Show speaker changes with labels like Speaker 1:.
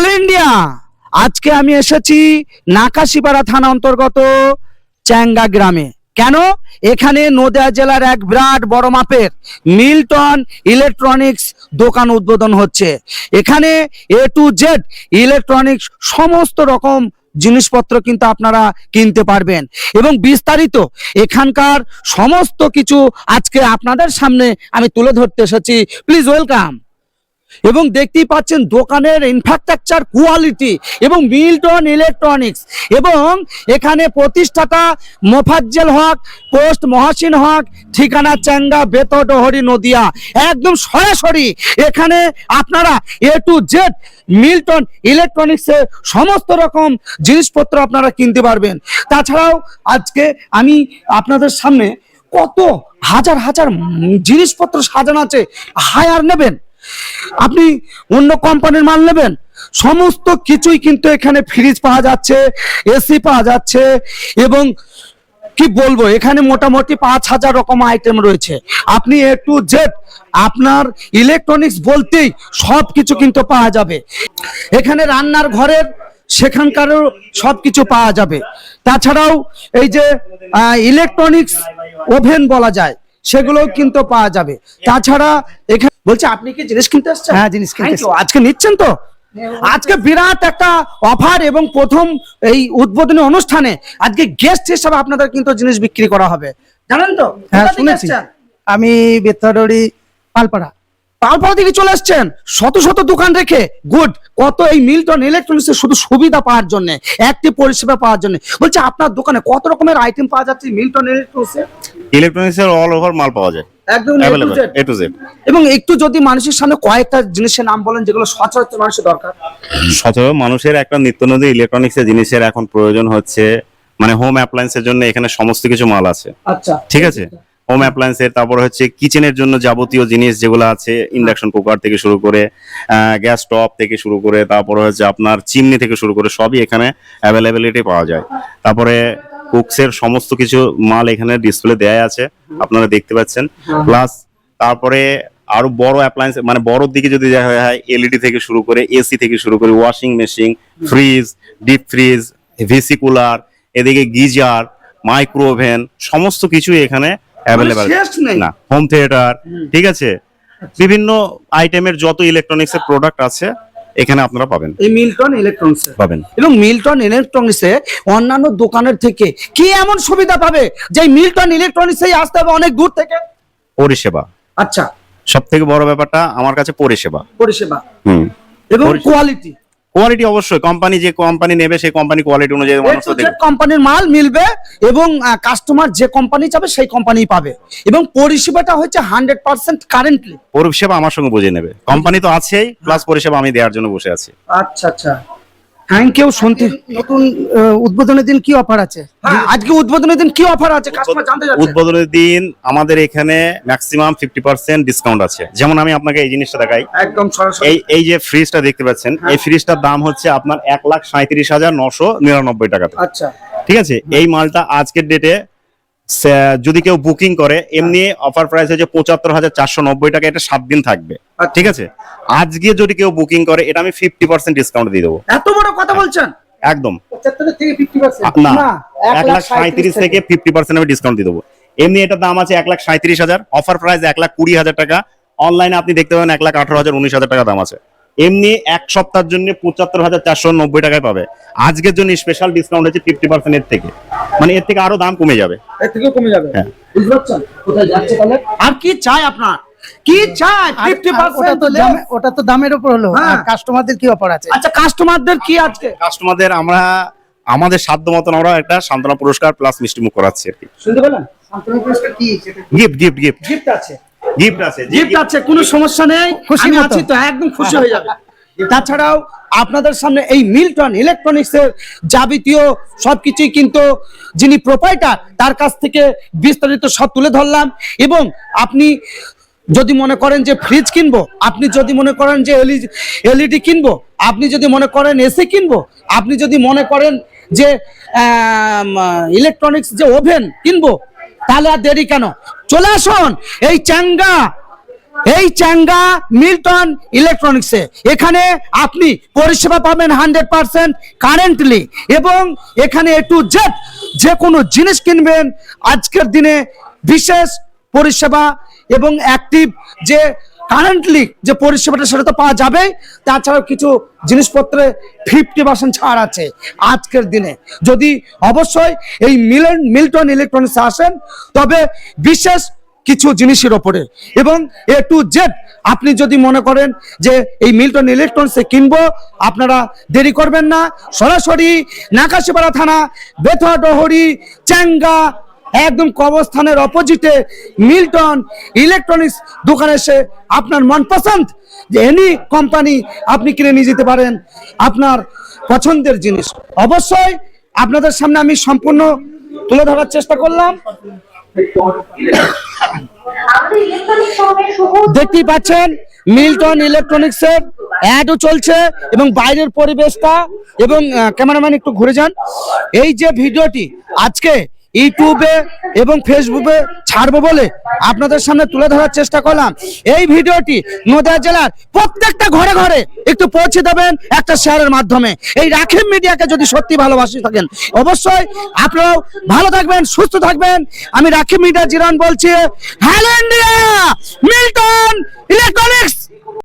Speaker 1: Hello India, আজকে আমি এসেছি নাকাশিপাড়া থানা অন্তর্গত চ্যাঙ্গা গ্রামে। কেন? এখানে নদিয়া জেলার এক বিরাট বড় মাপের মিল্টন ইলেকট্রনিক্স দোকান উদ্বোধন হচ্ছে। এখানে এ টু জেড ইলেকট্রনিক্স সমস্ত রকম জিনিসপত্র কিন্তু আপনারা কিনতে পারবেন। এবং বিস্তারিত এখানকার সমস্ত কিছু আজকে আপনাদের সামনে আমি তুলে ধরতে এসেছি। প্লিজ ওয়েলকাম এবং দেখতেই পাচ্ছেন দোকানের ইনফ্রাস্ট্রাকচার কোয়ালিটি এবং মিল্টন ইলেকট্রনিক্স এবং এখানে প্রতিষ্ঠাতা মোফাজ্জেল হক, পোস্ট মহাসিন হক, ঠিকানা চাঙ্গা বেতডহরি, নদিয়া। একদম সরাসরি এখানে আপনারা এ টু জেড মিল্টন ইলেকট্রনিক্সের সমস্ত রকম জিনিসপত্র আপনারা কিনতে পারবেন। তাছাড়াও আজকে আমি আপনাদের সামনে কত হাজার হাজার জিনিসপত্র সাজানো আছে হায়ার নেবেন। আপনি অন্য কোম্পানির মাল নেবেন। সমস্ত কিছুই কিন্তু এখানে ফ্রিজ পাওয়া যাচ্ছে এসি পাওয়া যাচ্ছে এবং কি বলব, এখানে মোটামুটি পাঁচ হাজার রকম আইটেম রয়েছে। আপনি এ টু জেড আপনার ইলেকট্রনিক্স বলতেই সব কিছু কিন্তু পাওয়া যাবে। এখানে রান্নার ঘরের সেখানকারও সব কিছু পাওয়া যাবে। তাছাড়াও এই যে ইলেকট্রনিক্স ওভেন বলা যায় সেগুলোও কিন্তু পাওয়া যাবে। তাছাড়া এখানে বলছে আপনি কি জিনিস কিনতে আসছেন?
Speaker 2: হ্যাঁ, জিনিস কিনতে
Speaker 1: আজকে নিচ্ছেন তো? আজকে বিরাট একটা অফার এবং প্রথম এই উদ্বোধনী অনুষ্ঠানে আজকে গেস্ট হিসাবে আপনাদের কিন্তু জিনিস বিক্রি করা হবে। জানেন তো?
Speaker 2: হ্যাঁ শুনেছি। আমি বেতারি পালপাড়া।
Speaker 1: পালপাড়া থেকে চলে আসছেন শত শত দোকান রেখে। গুড কত এই মিল্টন ইলেকট্রনিক্স শুধু সুবিধা পাওয়ার জন্য একটি পরিষেবা পাওয়ার জন্য। বলছে আপনার দোকানে কত রকমের আইটেম পাওয়া যাচ্ছে মিল্টন ইলেকট্রনিক্স?
Speaker 3: ইলেকট্রনিক্স এর অল ওভার মাল পাওয়া যায়।
Speaker 1: একদম A to
Speaker 3: A to Z
Speaker 1: এবং একটু যদি মানুষের সামনে কয়েকটা জিনিসের নাম বলেন যেগুলো সচরাচর মানুষের দরকার।
Speaker 3: সচরাচর মানুষের একটা নিত্য নদী ইলেকট্রনিক্স এর জিনিসের এখন প্রয়োজন হচ্ছে মানে হোম অ্যাপ্লায়েন্সের জন্য এখানে সমস্ত কিছু মাল আছে।
Speaker 1: আচ্ছা।
Speaker 3: ঠিক আছে? হোম অ্যাপ্লায়েন্সের তারপর হচ্ছে কিচেনের জন্য যাবতীয় জিনিস যেগুলো আছে ইন্ডাকশন কুকার থেকে শুরু করে গ্যাস স্টপ থেকে শুরু করে, তারপর হচ্ছে আপনার চিমনি থেকে শুরু করে, সবই এখানে অ্যাভেলেবিলিটি পাওয়া যায়। তারপরে কুকসের সমস্ত কিছু মাল এখানে ডিসপ্লে দেয়া আছে, আপনারা দেখতে পাচ্ছেন। প্লাস তারপরে আরও বড় অ্যাপ্লায়েন্স মানে বড় দিকে যদি দেখা হয় এলইডি থেকে শুরু করে এসি থেকে শুরু করে washing machine fridge deep fridge VC cooler এদিকে গিজার মাইক্রো ওভেন সমস্ত কিছু এখানে অ্যাভেলেবেল। না হোম। থিয়েটার ঠিক আছে? বিভিন্ন আইটেমের যত ইলেকট্রনিক্স এর প্রোডাক্ট আছে এখানে আপনারা পাবেন।
Speaker 1: এই মিল্টন ইলেকট্রনিক্স
Speaker 3: পাবেন।
Speaker 1: এবং মিল্টন ইলেকট্রনিক্সে অন্যান্য দোকানের থেকে কি এমন সুবিধা পাবে যে মিল্টন ইলেকট্রনিক্সে আসতে হবে অনেক দূর থেকে?
Speaker 3: পরিষেবা।
Speaker 1: আচ্ছা।
Speaker 3: সব থেকে বড় ব্যাপারটা আমার কাছে পরিষেবা।
Speaker 1: পরিষেবা।
Speaker 3: হুম।
Speaker 1: এবং কোয়ালিটি
Speaker 3: কোয়ালিটি অবশ্যই কোম্পানি যে কোম্পানি নেবে সেই কোম্পানি কোয়ালিটি অনুযায়ী
Speaker 1: কোম্পানির মাল মিলবে এবং কাস্টমার যে কোম্পানি চাবে সেই কোম্পানি পাবে। এবং পরিষেবাটা হচ্ছে হান্ড্রেড পার্সেন্ট কারেন্টলি
Speaker 3: পরিষেবা আমার সঙ্গে বুঝে নেবে। কোম্পানি তো আছেই প্লাস পরিষেবা আমি দেওয়ার জন্য বসে আছি।
Speaker 1: আচ্ছা আচ্ছা। থ্যাংক ইউ শুনতে
Speaker 2: নতুন উদ্বোধনের দিন কি অফার আছে?
Speaker 1: হ্যাঁ, আজকে উদ্বোধনের দিন কি অফার আছে?
Speaker 3: উদ্বোধনের দিন আমাদের এখানে ম্যাক্সিমাম ফিফটি পার্সেন্ট ডিসকাউন্ট আছে। যেমন আমি আপনাকে এই জিনিসটা দেখাই।
Speaker 1: একদম
Speaker 3: এই এই যে ফ্রিজটা দেখতে পাচ্ছেন এই ফ্রিজটার দাম হচ্ছে আপনার এক লাখ সাঁত্রিশ হাজার নশো নিরানব্বই টাকা।
Speaker 1: আচ্ছা।
Speaker 3: ঠিক আছে? এই মালটা আজকের ডেটে যদি কেউ বুকিং করে এমনি অফার প্রাইস হচ্ছে পঁচাত্তর হাজার চারশো নব্বই টাকা এটা সাত দিন থাকবে।
Speaker 1: আচ্ছা।
Speaker 3: ঠিক আছে? আজকে যদি কেউ বুকিং করে এটা আমি ফিফটি পার্সেন্ট ডিসকাউন্ট দিয়ে দেবো।
Speaker 1: এত বড় কথা বলছেন?
Speaker 3: একদম।
Speaker 1: থেকে ফিফটি পার্সেন্ট
Speaker 3: না এক লাখ সাঁত্রিশ থেকে ফিফটি পার্সেন্ট আমি ডিসকাউন্ট দিয়ে দেবো। এমনি এটার দাম আছে এক লাখ সাঁত্রিশ হাজার অফার প্রাইস এক লাখ কুড়ি হাজার টাকা। অনলাইনে আপনি দেখতে পাবেন এক লাখ আঠারো হাজার উনিশ হাজার টাকা দাম আছে। এমনি এক সপ্তাহের জন্য পঁচাত্তর হাজার চারশো নব্বই টাকায় পাবে। আজকের জন্য স্পেশাল ডিসকাউন্ট হচ্ছে ফিফটি পার্সেন্ট এর থেকে। মানে এর থেকে আরও দাম কমে যাবে।
Speaker 1: এর থেকেও কমে যাবে?
Speaker 3: হ্যাঁ।
Speaker 1: বুঝতে পারছেন? কোথায় যাচ্ছে তাহলে? আর কি চাই আপনার? কি চাই?
Speaker 2: ওটা তো দামে- ওটা তো দামের উপর হলো।
Speaker 1: হ্যাঁ।
Speaker 2: আর কাস্টমারদের কি অফার আছে?
Speaker 1: আচ্ছা কাস্টমারদের কি আজকে?
Speaker 3: কাস্টমারদের আমরা আমাদের সাধ্য মতন আমরা একটা সান্ত্বনা পুরস্কার প্লাস মিষ্টি মুখ করাচ্ছি আর কি।
Speaker 1: শুনতে পেলেন? পুরস্কার কি? সেটা
Speaker 3: গিফট গিফট গিফট
Speaker 1: গিফট আছে।
Speaker 3: গিফট আছে
Speaker 1: গিফট আছে কোনো সমস্যা নেই।
Speaker 2: খুশি।
Speaker 1: আছি তো একদম খুশি হয়ে যাবে। তাছাড়াও আপনাদের সামনে এই মিল্টন ইলেকট্রনিক্স এর যাবতীয় সবকিছুই কিন্তু যিনি প্রোপাইটার তার কাছ থেকে বিস্তারিত সব তুলে ধরলাম এবং আপনি যদি মনে করেন যে ফ্রিজ কিনবো, আপনি যদি মনে করেন যে এলইডি কিনবো, আপনি যদি মনে করেন এসি কিনবো, আপনি যদি মনে করেন যে ইলেকট্রনিক্স যে ওভেন কিনবো, তাহলে আর দেরি কেন? চলে আসুন এই চাঙ্গা এই চ্যাঙ্গা মিল্টন ইলেকট্রনিক্সে এখানে আপনি পরিষেবা পাবেন হান্ড্রেড পার্সেন্ট কারেন্টলি এবং এখানে একটু জেট যে কোনো জিনিস কিনবেন আজকের দিনে বিশেষ পরিষেবা এবং অ্যাক্টিভ যে কারেন্টলি যে পরিষেবাটা সেটা তো পাওয়া যাবে তাছাড়াও কিছু জিনিসপত্রে ফিফটি পার্সেন্ট ছাড় আছে আজকের দিনে। যদি অবশ্যই এই মিলন মিল্টন ইলেকট্রনিক্স আসেন, তবে বিশেষ কিছু জিনিসের ওপরে। এবং এ টু জেড আপনি যদি মনে করেন যে এই মিল্টন ইলেকট্রনিক্সে কিনবো, আপনারা দেরি করবেন না। সরাসরি নাকাশিপাড়া থানা, বেথুয়া, ডহরি, চ্যাঙ্গা, একদম কবরস্থানের অপোজিটে মিল্টন ইলেকট্রনিক্স দোকানে এসে আপনার মনপসন্দ যে এনি কোম্পানি আপনি কিনে নিয়ে যেতে পারেন আপনার পছন্দের জিনিস। অবশ্যই আপনাদের সামনে আমি সম্পূর্ণ তুলে ধরার চেষ্টা করলাম। দেখতেই পাচ্ছেন, মিল্টন ইলেকট্রনিক্স এর অ্যাডও চলছে এবং বাইরের পরিবেশটা এবং ক্যামেরাম্যান একটু ঘুরে যান। এই যে ভিডিওটি আজকে ইউটিউবে এবং ফেসবুকে ছাড়বো বলে আপনাদের সামনে তুলে ধরার চেষ্টা করলাম। এই ভিডিওটি নদিয়া জেলার প্রত্যেকটা ঘরে ঘরে একটু পৌঁছে দেবেন একটা শেয়ারের মাধ্যমে। এই রাখিম মিডিয়াকে যদি সত্যি ভালোবাসি থাকেন, অবশ্যই আপনারাও ভালো থাকবেন, সুস্থ থাকবেন। আমি রাখিম মিডিয়া জিরান বলছি, হ্যালো ইন্ডিয়া, মিল্টন ইলেকট্রনিক্স।